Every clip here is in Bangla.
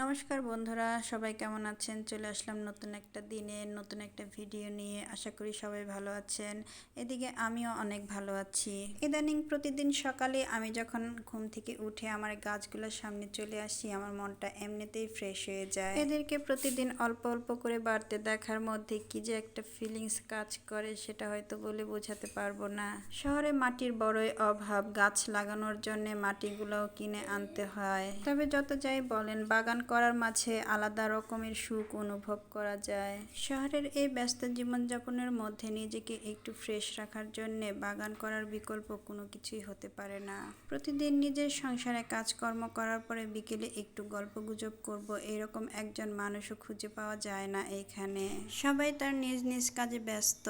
নমস্কার বন্ধুরা, সবাই কেমন আছেন? চলে আসলাম নতুন একটা দিনে, নতুন একটা ভিডিও নিয়ে। আশা করি সবাই ভালো আছেন। এদিকে আমিও অনেক ভালো আছি। ইদানিং প্রতিদিন সকালে আমি যখন ঘুম থেকে উঠে আমার গাছগুলোর সামনে চলে আসি, আমার মনটা এমনিতেই ফ্রেশ হয়ে যায়। এদেরকে প্রতিদিন অল্প অল্প করে বাড়তে দেখার মধ্যে কি যে একটা ফিলিংস কাজ করে, সেটা হয়তো বলে বোঝাতে পারব না। শহরে মাটির বড়ই অভাব, গাছ লাগানোর জন্য মাটিগুলোও কিনে আনতে হয়। তবে যত যাই বলেন, বাগান করার মাঝে আলাদা রকমের সুখ অনুভব করা যায়। শহরের এই ব্যস্ত জীবনযাপনের মধ্যে নিজেকে একটু ফ্রেশ রাখার জন্য বাগান করার বিকল্প কোনো কিছুই হতে পারে না। প্রতিদিন নিজের সংসারে কাজকর্ম করার পরে বিকেলে একটু গল্প গুজব করব, এরকম একজন মানুষও খুঁজে পাওয়া যায় না এখানে। সবাই তার নিজ নিজ কাজে ব্যস্ত।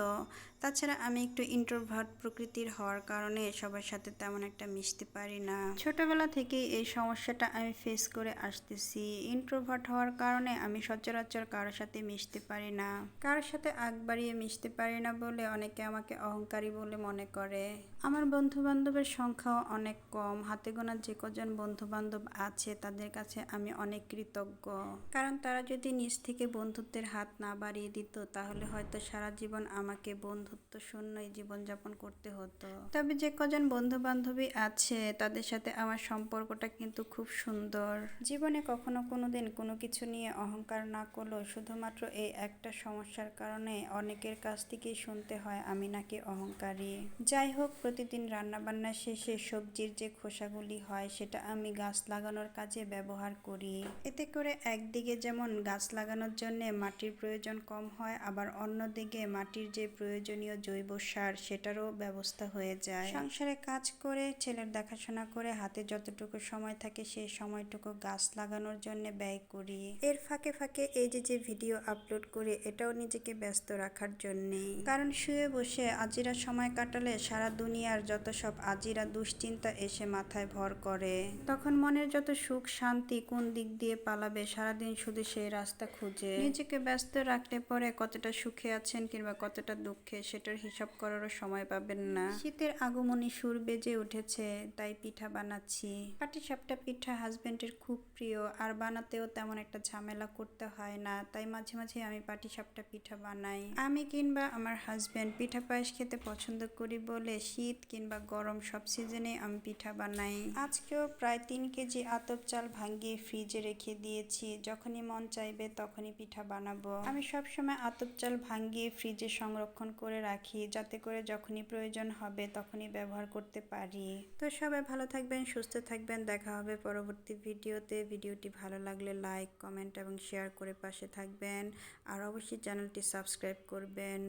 তাছাড়া আমি একটু ইন্ট্রোভার্ট প্রকৃতির হওয়ার কারণে সবার সাথে তেমন একটা মিশতে পারি না। ছোটবেলা থেকেই এই সমস্যাটা আমি ফেস করে আসতেছি। ইন্ট্রোভার্ট হওয়ার কারণে আমি সচরাচর কারোর সাথে মিশতে পারি না। কারোর সাথে আগ বাড়িয়ে মিশতে পারি না বলে অনেকে আমাকে অহংকারী বলে মনে করে। আমার বন্ধু বান্ধবের সংখ্যাও অনেক কম। হাতে গোনা যে কজন বন্ধু বান্ধব আছে, তাদের কাছে আমি অনেক কৃতজ্ঞ। কারণ তারা যদি নিজ থেকে বন্ধুত্বের হাত না বাড়িয়ে দিত, তাহলে হয়তো সারা জীবন আমাকে বন্ধুত্ব শূন্যই জীবনযাপন করতে হতো। তবে যে কজন বন্ধু বান্ধবী আছে, তাদের সাথে আমার সম্পর্কটা কিন্তু খুব সুন্দর। জীবনে কখনো কোনোদিন কোনো কিছু নিয়ে অহংকার না করলেও শুধুমাত্র এই একটা সমস্যার কারণে অনেকের কাছ থেকেই শুনতে হয় আমি নাকি অহংকারী। যাই হোক, প্রতিদিন রান্নাবান্না শেষে সবজির যে খোসাগুলি হয়, সেটা আমি গাছ লাগানোর কাজে ব্যবহার করি। এতে করে একদিকে যেমন গাছ লাগানোর জন্য মাটির প্রয়োজন কম হয়, আবার অন্যদিকে মাটির যে প্রয়োজনীয় জৈব সার, সেটারও ব্যবস্থা হয়ে যায়। সংসারে কাজ করে, ছেলের দেখাশোনা করে, হাতে যতটুকু সময় থাকে সেই সময়টুকু গাছ লাগানোর জন্য ব্যয় করি। এর ফাঁকে ফাঁকে এই যে যে ভিডিও আপলোড করি, এটাও নিজেকে ব্যস্ত রাখার জন্যেই। কারণ শুয়ে বসে আজিরা সময় কাটালে সারা দুনিয়ার যত সব আজিরা দুশ্চিন্তা এসে মাথায় ভর করে। তখন মনের যত সুখ, শান্তি কোন দিক দিয়ে পালাবে, সারাদিন শুধু সেই রাস্তা খুঁজে। নিজেকে ব্যস্ত রাখলে পরে কতটা সুখে আছেন কিংবা কতটা দুঃখে, সেটার হিসাব করারও সময় পাবেন না। শীতের আগমনী সুর বেজে উঠেছে, তাই পিঠা বানাচ্ছি। পাটিসাপটা পিঠা হাজবেন্ডের খুব প্রিয়, আর বানাতেও তেমন একটা ঝামেলা করতে হয় না। তাই মাঝে মাঝে আমি পাটিসাপটা পিঠা বানাই। আমি কিংবা আমার হাজবেন্ড পিঠা পায়েস খেতে পছন্দ করি বলে শীত কিংবা গরম সব সিজনে আমি পিঠা বানাই। আজকেও প্রায় তিন কেজি আতপ চাল ভাঙ্গিয়ে ফ্রিজে রেখে দিয়েছি। যখনই মন চাইবে তখনই পিঠা বানাবো। আমি সবসময় আতপ চাল ভাঙ্গিয়ে ফ্রিজে সংরক্ষণ করে রাখি। যাতে করে যখনই প্রয়োজন হবে তখনই ব্যবহার করতে পারি। তো সবাই ভালো থাকবেন, সুস্থ থাকবেন। দেখা হবে পরবর্তী ভিডিওতে ভিডিওটি ভালো লাগলে লাইক কমেন্ট এবং শেয়ার করে পাশে থাকবেন। আর অবশ্যই চ্যানেলটি সাবস্ক্রাইব করবেন।